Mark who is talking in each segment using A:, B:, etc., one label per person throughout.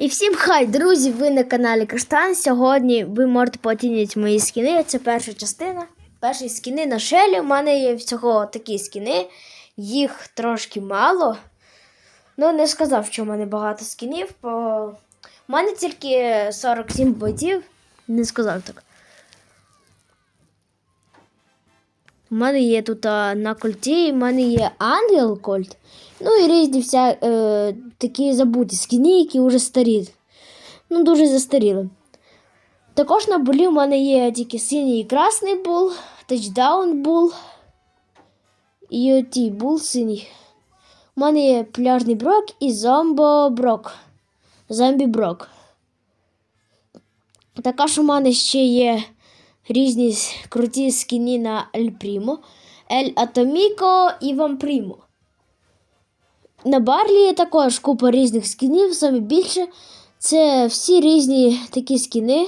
A: І всім хай, друзі! Ви на каналі Каштан. Сьогодні ви можете поцінити мої скіни. Це перша частина. Перші скіни на шелі. У мене є всього такі скіни. Їх трошки мало. Ну, не сказав, що в мене багато скінів, бо в мене тільки 47 ботів. Не сказав так. У мене є тут а, на кольті, у мене є ангел кольт. Ну і різні вся, е, такі забуті скіни, які вже старі. Ну, дуже застаріли. Також на булі у мене є тільки синій і красний бул, тачдаун бул і оті бул синій. У мене є пляжний брок і зомбо брок. Зомбі брок. Також у мене ще є різні круті скіни на Ель Прімо, Ель Атоміко і Вам Прімо. На Барлі є також купа різних скінів, саме більше. Це всі різні такі скіни,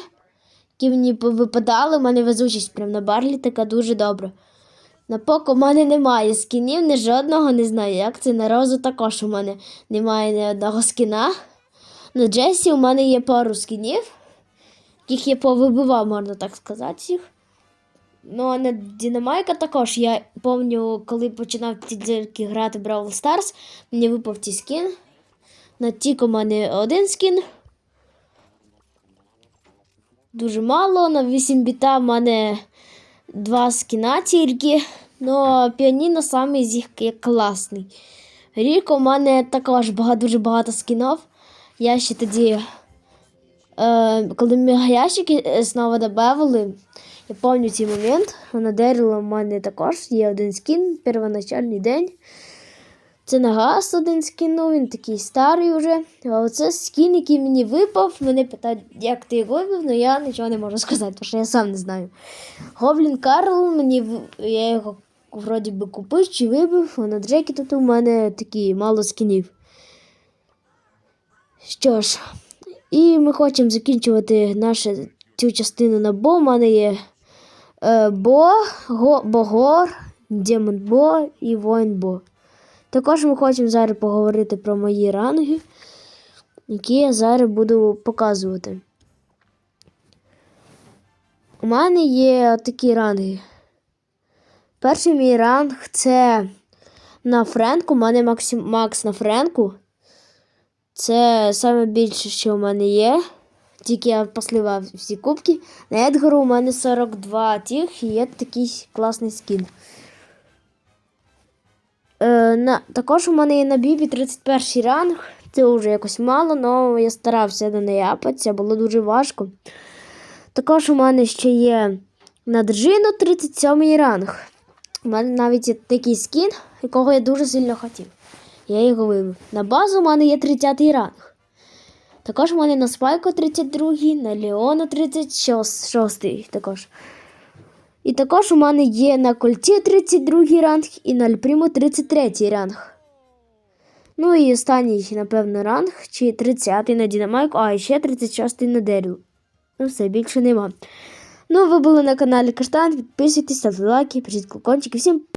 A: які мені випадали. У мене везучість прямо на Барлі така дуже добра. На Поко в мене немає скінів, ні жодного, не знаю як це. На Розу також у мене немає ні одного скіна. На Джесі у мене є пару скінів, яких я повибивав, можна так сказати, всіх. Ну, а на Дінамайка також. Я пам'ятаю, коли починав тільки грати Бравл Старс, мені випав цей скін. На Тік у мене один скін. Дуже мало. На 8 біта в мене два скіна тільки. Ну, піаніно саме з їх класний. Рік у мене також багато, дуже багато скінів. Я ще тоді, коли мегаящики е, знову додавали, я пам'ятаю цей момент. На Деріла в мене також є один скін, первоначальний день. Це на газ один скін, ну він такий старий вже. А оце скін, який мені випав. Мене питають, як ти його вибив, але я нічого не можу сказати, тому що я сам не знаю. Гоблін Карл, мені я його вроді би купив чи вибив, а на Джекі тут у мене такі мало скінів. Що ж, і ми хочемо закінчувати нашу цю частину на Бо. У мене є е, Бо, Го, Богор, Демон Бо і Воїн Бо. Також ми хочемо зараз поговорити про мої ранги, які я зараз буду показувати. У мене є такі ранги. Перший мій ранг це на Френку. У мене Максим, Макс на Френку. Це саме більше, що в мене є. Тільки я посливав всі кубки. На Едгару у мене 42 тих і є такий класний скін. Е, на, також у мене є на Бібі 31 ранг. Це вже якось мало, але я старався не наяпатися, було дуже важко. Також у мене ще є на Джину 37 ранг. У мене навіть є такий скін, якого я дуже сильно хотів. Я його вибив. На базу у мене є 30 ранг. Також у мене на Спайку 32, на Леона 36 також. І також у мене є на кольці 32 ранг і на Альпріму 33 ранг. Ну і останній, напевно, ранг, чи 30-й на Дінамайку, а ще 36-й на Деріл. Ну, все, більше нема. Ну, ви були на каналі Каштан. Підписуйтесь, ставте лайки, пишіть колокольчики. Всім